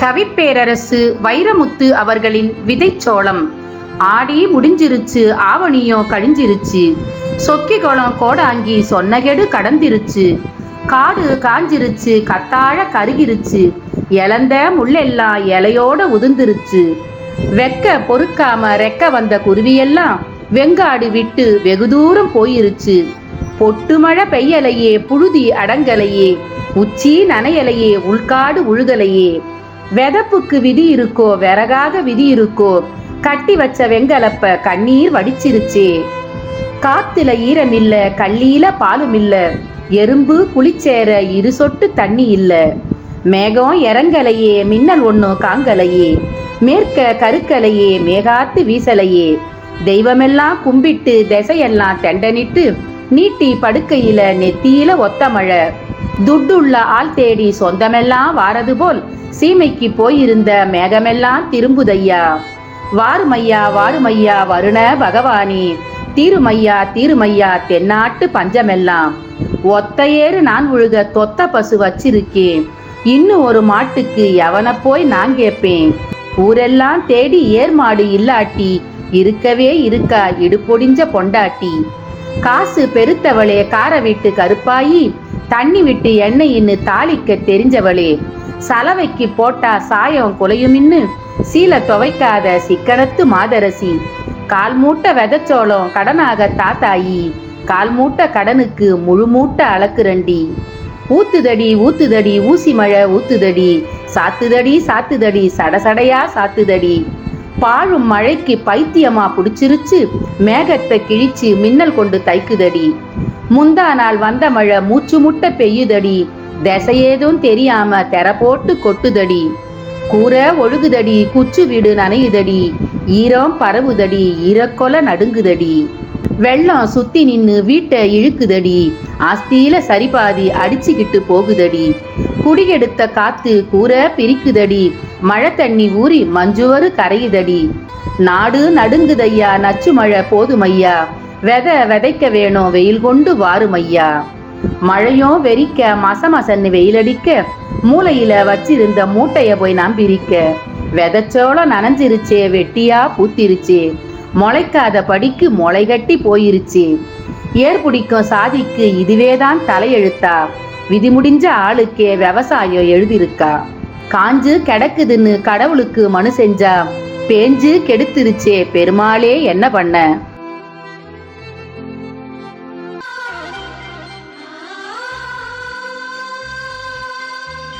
கவிப்பேரரசு வைரமுத்து அவர்களின் விதைச்சோளம். ஆடி முடிஞ்சிருச்சு ஆவணியோ கழிஞ்சிருச்சு. சொக்கி குளம் கோடாங்கி சொன்னகெடு கடந்திருச்சு. காடு காஞ்சிருச்சு கத்தாழ கருகிருச்சு. இழந்த முள்ளெல்லாம் இலையோட உதிர்ந்துருச்சு. வெக்க பொறுக்காம ரெக்க வந்த குருவியெல்லாம் வெங்காடு விட்டு வெகு தூரம் போயிருச்சு. பொட்டு மழை பெய்யலையே புழுதி அடங்கலையே. உச்சி நனையலையே உள்காடு உழுகலையே. வெதப்புக்கு விதி இருக்கோ விறகாக விதி இருக்கோ கட்டி வச்ச வெங்கலப்ப கண்ணீர் வடிச்சிருச்சே. காத்துல ஈரம் இல்ல பாலும் இல்ல எறும்பு குளிச்சேர இரு சொட்டு தண்ணி இல்ல. மேகம் இறங்கலையே மின்னல் ஒன்னும் காங்கலையே. மேற்க கருக்கலையே மேகாத்து வீசலையே. தெய்வமெல்லாம் கும்பிட்டு திசையெல்லாம் தெண்டனிட்டு நீட்டி படுக்கையில நெத்தியில ஒத்த மழை. துட்டுள்ள ஆள் தேடி சொந்தமெல்லாம் வாரது போல் சீமைக்கு போயிருந்த மேகமெல்லாம் திரும்புதையா. வாருமையா வாருமையா வருண பகவானி தீருமையா தீருமையா தென்னாட்டு பஞ்சமெல்லாம். ஒத்தையேறு நான் உழுக தொத்த பசு வச்சிருக்கேன். இன்னும் ஒரு மாட்டுக்கு எவனை போய் நான் கேட்பேன்? ஊரெல்லாம் தேடி ஏர்மாடு இல்லாட்டி இருக்கவே இருக்கா இடுப்பொடிஞ்ச பொண்டாட்டி. காசு பெருத்தவளே கார வீட்டு கருப்பாயி தண்ணி விட்டு எண்ணெயின்னு தாளிக்க தெரிஞ்சவளே. சலவைக்கு போட்டா சாயம் குலையுமின்னு சீல துவைக்காத சிக்கனத்து மாதரசி. கால் மூட்டை வெதச்சோளம் கடனாக தாத்தாயி கால் மூட்டை கடனுக்கு முழு மூட்டை அளக்குரண்டி ஊத்துதடி ஊத்துதடி ஊசி மழை ஊத்துதடி சாத்துதடி சாத்துதடி சடசடையா சாத்துதடி. பாழும் மழைக்கு பைத்தியமா புடிச்சிருச்சு மேகத்தை கிழிச்சு மின்னல் கொண்டு தைக்குதடி. முந்தா நாள் வந்த மழை மூச்சு முட்ட பெய்யுதடி. திசையேதும் தெரியாம தெர போட்டு கொட்டுதடி. கூரை ஒழுகுதடி குச்சு வீடு நனையுதடி. ஈரம் பரவுதடி ஈரக்கொலை நடுங்குதடி. வெள்ளம் சுத்தி நின்னு வீட்டை இழுக்குதடி. ஆஸ்தியில சரிபாதி அடிச்சுக்கிட்டு போகுதடி. குடிகெடுத்த காத்து கூரை பிரிக்குதடி. மழை தண்ணி ஊறி மஞ்சுவரு கரையுதடி. நாடு நடுங்குதையா நச்சு மழை போதுமையா. வித விதைக்க வேணும் வெயில் கொண்டு வாரும் ஐயா மழையும் வெறிக்க மசமசன்னு வெயிலடிக்க மூளையில வச்சிருந்த மூட்டைய போய் நாம் பிரிக்க விதைச்சோளம் நனைஞ்சிருச்சே வெட்டியா பூத்திருச்சு. முளைக்காத படிக்கு முளை கட்டி போயிருச்சு. ஏர் பிடிக்கும் சாதிக்கு இதுவேதான் தலையெழுத்தா. விதி முடிஞ்ச ஆளுக்கே விவசாயம் எழுதிருக்கா. காஞ்சு கிடக்குதுன்னு கடவுளுக்கு மனு செஞ்சா பேஞ்சு கெடுத்துருச்சே பெருமாளே என்ன பண்ண?